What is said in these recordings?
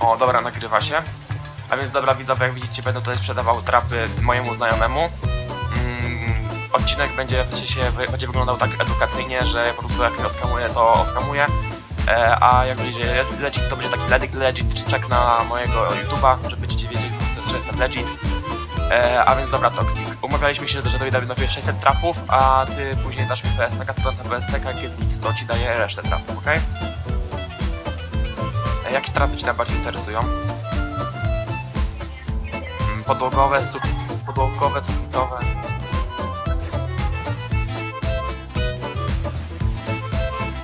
O, dobra, nagrywa się. A więc dobra widzowie, jak widzicie będę tutaj sprzedawał trapy mojemu znajomemu. Mm, odcinek będzie, w sensie, będzie wyglądał tak edukacyjnie, że po prostu jak oskamuję, to oskamuję. E, a jak będzie legit, to będzie taki legit, legit check na mojego YouTube'a, że będziecie wiedzieli, że jestem legit. E, a więc dobra, Toxic. Umawialiśmy się, że dojdę do 600 trapów, a ty później dasz mi PSTK, sprawdza PSTK, git, to ci daję resztę trapów, okej? E, Jakie trapy Cię najbardziej interesują? Mm, Podłogowe, sub, podłogowe, sufitowe.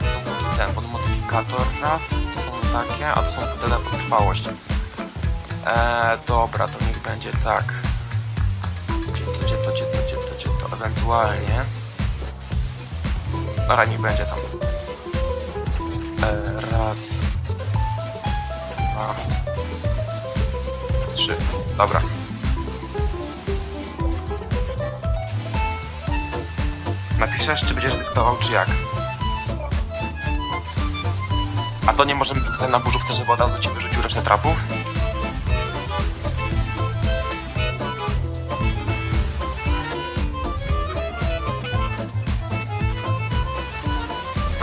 Są taki ten podmodyfikator raz, to są takie, a to są tyle trwałość. Eee, dobra, to niech będzie tak. Ewentualnie. Dobra, niech będzie tam. Eee, raz, dwa, trzy. Dobra. Napiszesz, czy będziesz dyktował, czy jak? A to nie możemy na burzówce, żeby od razu ci wyrzucił resztę trapów?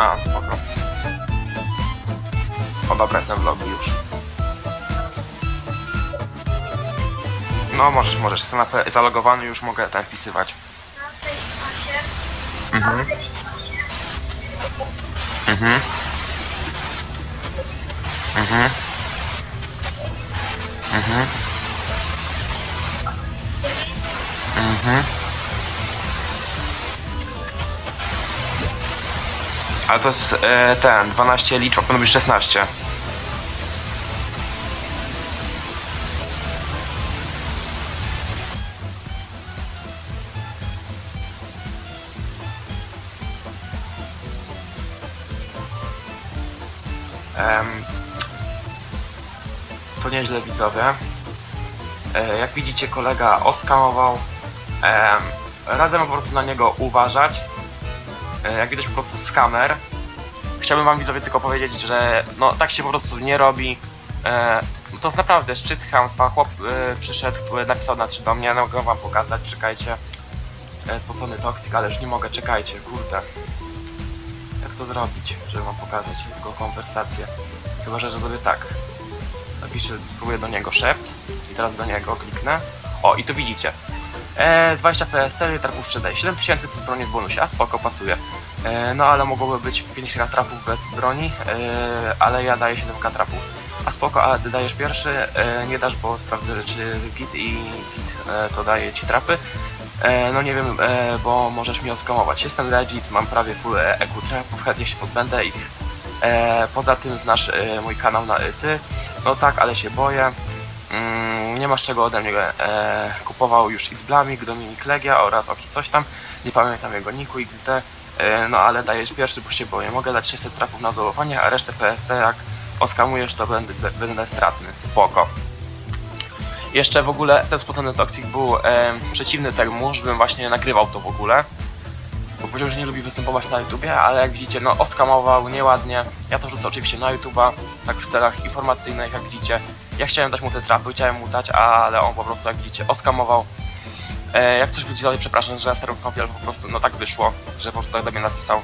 A, spoko. O dobra, jestem już. No możesz, możesz. Jestem zalogowany, już mogę ten wpisywać. Mhm. Mhm. Mhm. Mhm. Mhm. Ale to jest e, ten, 12 liczb, a powinno być 16. Em, to nieźle widzowie. E, jak widzicie kolega oskamował. Radzę po prostu na niego uważać. E, jak widać po prostu skamer. Chciałbym wam widzowie tylko powiedzieć, że no tak się po prostu nie robi. E, to jest naprawdę szczyt chamstwa. Chłop e, przyszedł, e, napisał na trzy do mnie, mogę wam pokazać, czekajcie. E, spocony toksik, ale już nie mogę, czekajcie, kurde. Jak to zrobić, żeby wam pokazać jego konwersację? Chyba, że zrobię tak. Napiszę, spróbuję do niego szept i teraz do niego kliknę. O, i tu widzicie. E, 20 PSC, trafów sprzedaje. 7000 plus broni w bonusie, a spoko, pasuje. E, no ale mogłoby być 5 trafów bez broni, e, ale ja daję 7 trafów. A spoko, a ty dajesz pierwszy, e, nie dasz, bo sprawdzę czy git i git e, to daje ci trapy. E, no nie wiem, e, bo możesz mnie oskamować. Jestem legit, mam prawie full EQ trapów, chętnie się podbędę ich. E, poza tym znasz e, mój kanał na ty. No tak, ale się boję. Mm, nie masz czego ode mnie. E, kupował już Xblamik, Dominik Legia oraz Oki coś tam. Nie pamiętam jego niku XD. E, no ale dajesz pierwszy, bo się boję. Mogę dać 600 trafów na zdołowanie, a resztę PSC jak oskamujesz, to będę, będę stratny. Spoko. Jeszcze w ogóle ten spocony Toxic był e, przeciwny temu, żebym właśnie nagrywał to w ogóle. Bo powiedział, że nie lubi występować na YouTubie, ale jak widzicie, no oskamował nieładnie. Ja to rzucę oczywiście na YouTube'a, tak w celach informacyjnych, jak widzicie. Ja chciałem dać mu te trapy, chciałem mu dać, ale on po prostu, jak widzicie, oskamował. E, jak coś widzowie, przepraszam, że na starą kąpiel po prostu, no tak wyszło, że po prostu tak do mnie napisał.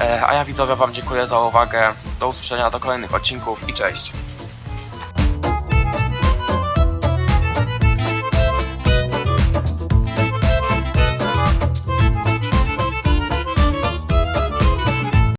E, a ja widzowie wam dziękuję za uwagę. Do usłyszenia do kolejnych odcinków i cześć.